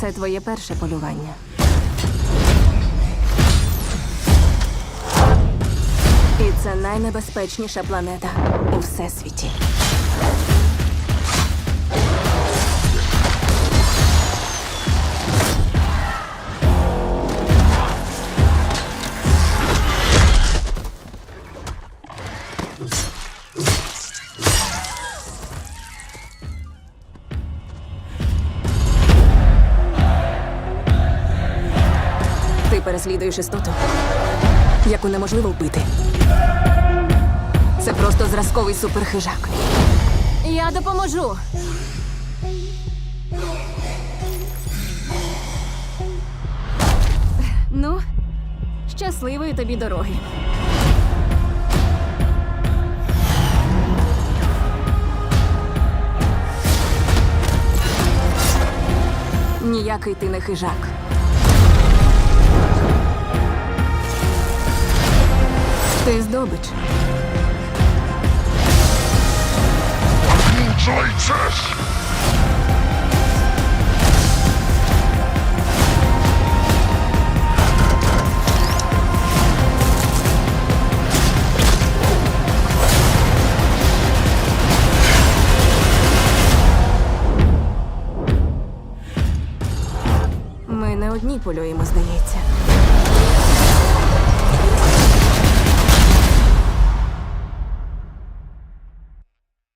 Це твоє перше полювання. І це найнебезпечніша планета у всесвіті. Переслідуєш істоту, яку неможливо вбити. Це просто зразковий суперхижак. Я допоможу. Ну, щасливої тобі дороги. Ніякий ти не хижак. Здобич. Кінчайтесь! Ми не одні полюємо, здається.